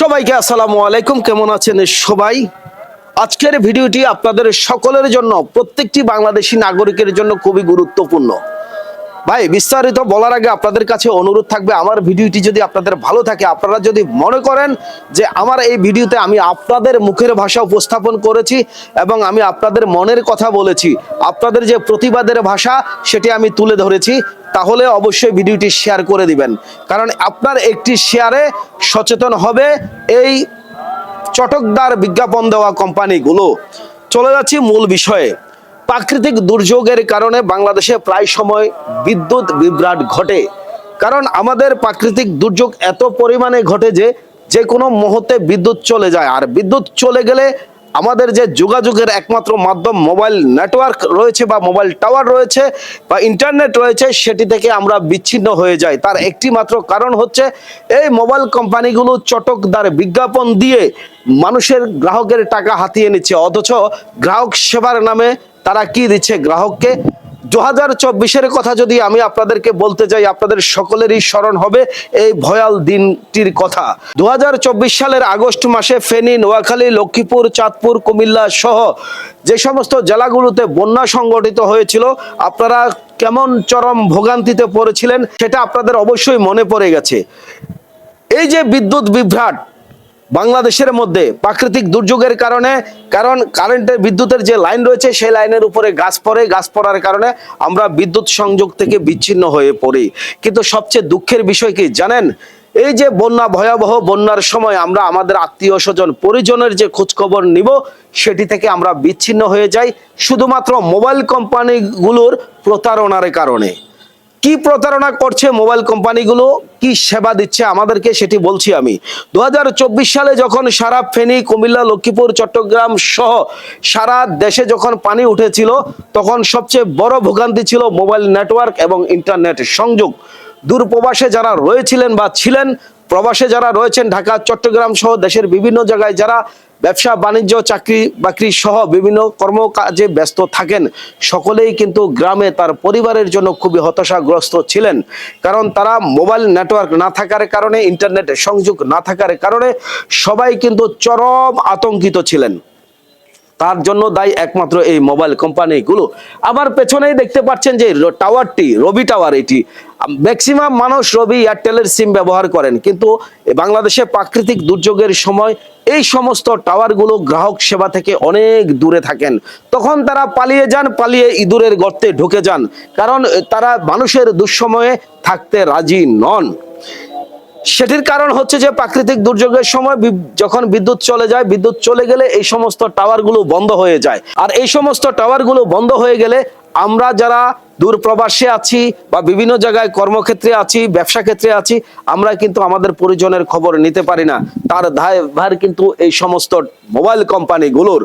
সবাইকে আসসালামু আলাইকুম, কেমন আছেন সবাই? আজকের ভিডিওটি আপনাদের সকলের জন্য, প্রত্যেকটি বাংলাদেশি নাগরিকের জন্য খুবই গুরুত্বপূর্ণ। ভাই, বিস্তারিত বলার আগে আপনাদের কাছে অনুরোধ থাকবে, আমার ভিডিওটি যদি আপনাদের ভালো থাকে, আপনারা যদি মনে করেন যে আমার এই ভিডিওতে আমি আপনাদের মুখের ভাষা উপস্থাপন করেছি এবং আমি আপনাদের মনের কথা বলেছি, আপনাদের যে প্রতিবাদের ভাষা, সেটি আমি তুলে ধরেছি তাহলে অবশ্যই ভিডিওটি শেয়ার করে দিবেন। কারণ আপনার একটি শেয়ারে সচেতন হবে এই চটকদার বিজ্ঞাপন দেওয়া কোম্পানিগুলো। চলে যাচ্ছি মূল বিষয়ে। প্রাকৃতিক দুর্যোগের কারণে বাংলাদেশে প্রায় সময় বিদ্যুৎ বিভ্রাট ঘটে। কারণ আমাদের প্রাকৃতিক দুর্যোগ এত পরিমাণে ঘটে যে যে কোনো মুহূর্তে বিদ্যুৎ চলে যায়। আর বিদ্যুৎ চলে গেলে আমাদের যে যোগাযোগের একমাত্র মাধ্যম মোবাইল নেটওয়ার্ক রয়েছে বা মোবাইল টাওয়ার রয়েছে বা ইন্টারনেট রয়েছে, সেটি থেকে আমরা বিচ্ছিন্ন হয়ে যাই। তার একটি মাত্র কারণ হচ্ছে, এই মোবাইল কোম্পানিগুলো চটকদার বিজ্ঞাপন দিয়ে মানুষের গ্রাহকের টাকা হাতিয়ে নিচ্ছে। অথচ গ্রাহক সেবার নামে তারা কি দিচ্ছে? গ্রাহককে দু হাজার চব্বিশের কথা যদি আমি আপনাদেরকে বলতে চাই আপনাদের সকলেরই স্মরণ হবে এই ভয়াল দিনটির কথা। দু হাজার চব্বিশ সালের আগস্ট মাসে ফেনী, নোয়াখালী, লক্ষ্মীপুর, চাঁদপুর, কুমিল্লা সহ যে সমস্ত জেলাগুলোতে বন্যা সংগঠিত হয়েছিল, আপনারা কেমন চরম ভোগান্তিতে পড়েছিলেন সেটা আপনাদের অবশ্যই মনে পড়ে গেছে। এই যে বিদ্যুৎ বিভ্রাট বাংলাদেশের মধ্যে প্রাকৃতিক দুর্যোগের কারণে, কারণ কারেন্টের, বিদ্যুতের যে লাইন রয়েছে, সেই লাইনের উপরে গাছ পড়ে, গাছ পড়ার কারণে আমরা বিদ্যুৎ সংযোগ থেকে বিচ্ছিন্ন হয়ে পড়ি। কিন্তু সবচেয়ে দুঃখের বিষয় কি জানেন? এই যে বন্যা, ভয়াবহ বন্যার সময় আমরা আমাদের আত্মীয় স্বজন, পরিজনের যে খোঁজখবর নিব, সেটি থেকে আমরা বিচ্ছিন্ন হয়ে যাই, শুধুমাত্র মোবাইল কোম্পানিগুলোর প্রতারণার কারণে। কি প্রতারণা করছে মোবাইল কোম্পানিগুলো? কি সেবা দিচ্ছে আমাদেরকে সেটি বলছি আমি। দু হাজার চব্বিশ সালে যখন সারা ফেনী, কুমিল্লা, লক্ষ্মীপুর, চট্টগ্রাম সহ সারা দেশে যখন পানি উঠেছিল, তখন সবচেয়ে বড় ভোগান্তি ছিল মোবাইল নেটওয়ার্ক এবং ইন্টারনেট সংযোগ। দূরপ্রবাসে যারা রয়েছিলেন বা ছিলেন প্রবাসে যারা রয়েছেন ঢাকা, চট্টগ্রাম সহ দেশের বিভিন্ন জায়গায় যারা ব্যবসা, বাণিজ্য, চাকরি, বাকরি সহ বিভিন্ন কর্মকাজে ব্যস্ত থাকেন, সকলেই কিন্তু গ্রামে তার পরিবারের জন্য খুবই হতাশাগ্রস্ত ছিলেন। কারণ তারা মোবাইল নেটওয়ার্ক না থাকার কারণে, ইন্টারনেট সংযোগ না থাকার কারণে সবাই কিন্তু চরম আতঙ্কিত ছিলেন। তার জন্য দায়ী একমাত্র এই মোবাইল কোম্পানিগুলো। আবার পেছনেই দেখতে পাচ্ছেন যে টাওয়ারটি, রবি টাওয়ার এটি। ম্যাক্সিমাম মানুষ রবি এয়ারটেলের সিম ব্যবহার করেন। কিন্তু বাংলাদেশে প্রাকৃতিক দুর্যোগের সময় এই সমস্ত টাওয়ারগুলো গ্রাহক সেবা থেকে অনেক দূরে থাকেন। তখন তারা পালিয়ে যান, পালিয়ে ইঁদুরের গর্তে ঢুকে যান। কারণ তারা মানুষের দুঃসময়ে থাকতে রাজি নন। সেটির কারণ হচ্ছে যে প্রাকৃতিক দুর্যোগের সময় যখন বিদ্যুৎ চলে যায়, বিদ্যুৎ চলে গেলে এই সমস্ত টাওয়ারগুলো বন্ধ হয়ে যায়। আর এই সমস্ত টাওয়ারগুলো বন্ধ হয়ে গেলে আমরা যারা দূর প্রবাসে আছি বা বিভিন্ন জায়গায় কর্মক্ষেত্রে আছি, ব্যবসা ক্ষেত্রে আছি, আমরা কিন্তু আমাদের পরিজনের খবর নিতে পারি না। তার ভার কিন্তু এই সমস্ত মোবাইল কোম্পানিগুলোর।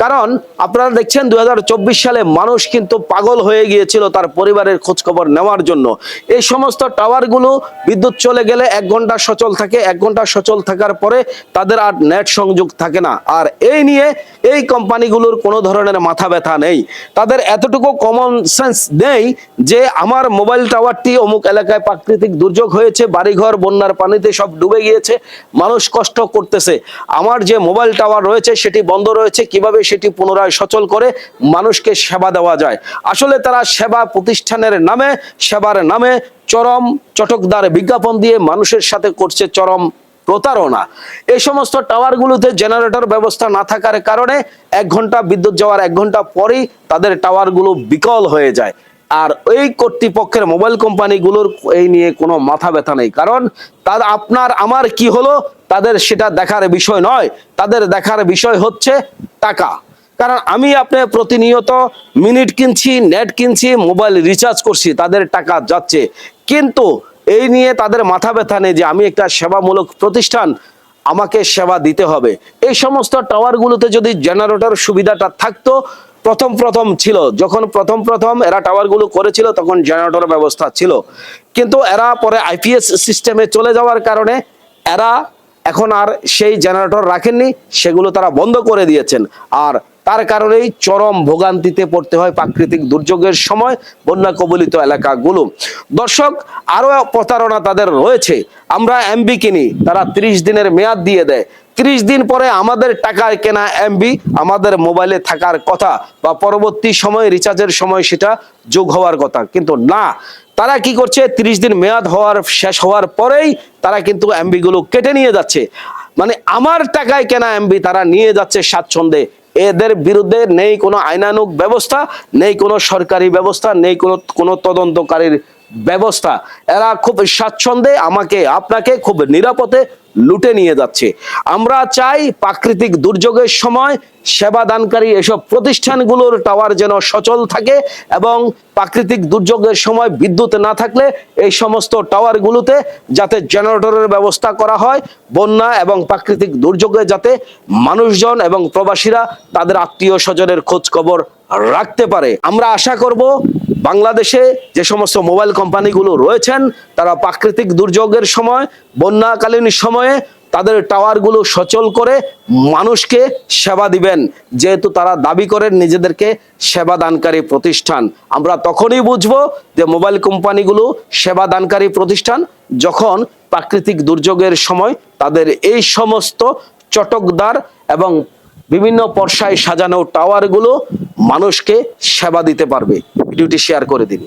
কারণ আপনারা দেখছেন দু হাজার চব্বিশ সালে মানুষ কিন্তু পাগল হয়ে গিয়েছিল তার পরিবারের খোঁজখবর নেওয়ার জন্য। এই সমস্ত টাওয়ারগুলো বিদ্যুৎ চলে গেলে এক ঘণ্টা সচল থাকে, এক ঘণ্টা সচল থাকার পরে তাদের আর নেট সংযোগ থাকে না। আর এই নিয়ে এই কোম্পানিগুলোর কোনো ধরনের মাথা ব্যথা নেই। তাদের এতটুকু কমন সেন্স নেই যে আমার মোবাইল টাওয়ারটি অমুক এলাকায় প্রাকৃতিক দুর্যোগ হয়েছে, বাড়িঘর, বন্যার পানিতে সব ডুবে গিয়েছে, মানুষ কষ্ট করতেছে। আমার যে মোবাইল টাওয়ার রয়েছে, সেটি বন্ধ রয়েছে, কীভাবে সেটি পুনরায় সচল করে মানুষকে সেবা দেওয়া যায়? আসলে তারা সেবা প্রতিষ্ঠানের নামে, সেবার নামে চরম চটকদার বিজ্ঞাপন দিয়ে মানুষের সাথে করছে চরম প্রতারণা। এই সমস্ত টাওয়ারগুলোতে জেনারেটর ব্যবস্থা না থাকার কারণে এক ঘণ্টা বিদ্যুৎ যাওয়ার এক ঘণ্টা পরেই তাদের টাওয়ারগুলো বিকল হয়ে যায়। আর এই কর্তৃপক্ষের মোবাইল কোম্পানিগুলোর এই নিয়ে কোনো মাথা ব্যথা নেই। কারণ তার আপনার আমার কি হলো, তাদের সেটা দেখার বিষয় নয়। তাদের দেখার বিষয় হচ্ছে টাকা। কারণ আমি আপনি প্রতিনিয়ত মিনিট কিনছি, নেট কিনছি, মোবাইল রিচার্জ করছি, তাদের টাকা যাচ্ছে। কিন্তু এই নিয়ে তাদের মাথা ব্যথা নেই যে আমি একটা সেবামূলক প্রতিষ্ঠান, আমাকে সেবা দিতে হবে। এই সমস্ত টাওয়ারগুলোতে যদি জেনারেটর সুবিধাটা থাকতো, প্রথম প্রথম ছিল। যখন প্রথম প্রথম এরা টাওয়ারগুলো করেছিল, তখন জেনারেটর ব্যবস্থা ছিল। কিন্তু এরা পরে আইপিএস সিস্টেমে চলে যাওয়ার কারণে এরা এখন আর সেই জেনারেটর রাখেননি, সেগুলো তারা বন্ধ করে দিয়েছেন। আর তার কারণেই চরম ভোগান্তিতে পড়তে হয় প্রাকৃতিক দুর্যোগের সময় বন্যা কবলিত এলাকাগুলো। দর্শক আরও প্রতারণা তাদের রয়েছে। আমরা এমবি কিনি, তারা ত্রিশ দিনের মেয়াদ দিয়ে দেয়। ত্রিশ দিন পরে আমাদের টাকায় কেনা এমবি আমাদের মোবাইলে থাকার কথা বা পরবর্তী সময় রিচার্জের সময় সেটা যোগ হওয়ার কথা। কিন্তু না, তারা কি করছে? ত্রিশ দিন মেয়াদ হওয়ার, শেষ হওয়ার পরেই তারা কিন্তু এমবি গুলো কেটে নিয়ে যাচ্ছে। মানে আমার টাকায় কেনা এমবি তারা নিয়ে যাচ্ছে স্বাচ্ছন্দ্যে। এদের বিরুদ্ধে নেই কোনো আইনানুক ব্যবস্থা, নেই কোনো সরকারি ব্যবস্থা, নেই কোনো কোনো তদন্তকারীর ব্যবস্থা। এরা খুব স্বাচ্ছন্দ্যে আমাকে, আপনাকে খুব নিরাপদে লুটে নিয়ে যাচ্ছে। আমরা চাই প্রাকৃতিক দুর্যোগের সময় সেবা দানকারী এসব প্রতিষ্ঠানগুলোর টাওয়ার যেন সচল থাকে এবং প্রাকৃতিক দুর্যোগের সময় বিদ্যুৎ না থাকলে এই সমস্ত টাওয়ারগুলোতে যাতে জেনারেটরের ব্যবস্থা করা হয়, বন্যা এবং প্রাকৃতিক দুর্যোগে যাতে মানুষজন এবং প্রবাসীরা তাদের আত্মীয় স্বজনের খোঁজ খবর রাখতে পারে। আমরা আশা করব বাংলাদেশে যে সমস্ত মোবাইল কোম্পানিগুলো রয়েছেন, তারা প্রাকৃতিক দুর্যোগের সময়, বন্যাকালীন সময়ে তাদের টাওয়ারগুলো সচল করে মানুষকে সেবা দিবেন। যেহেতু তারা দাবি করেন নিজেদেরকে সেবা দানকারী প্রতিষ্ঠান। আমরা তখনই বুঝব যে মোবাইল কোম্পানিগুলো সেবা দানকারী প্রতিষ্ঠান যখন প্রাকৃতিক দুর্যোগের সময় তাদের এই সমস্ত চটকদার এবং বিভিন্ন পর্সায় সাজানো টাওয়ারগুলো মানুষকে সেবা দিতে পারবে। ভিডিওটি শেয়ার করে দিন।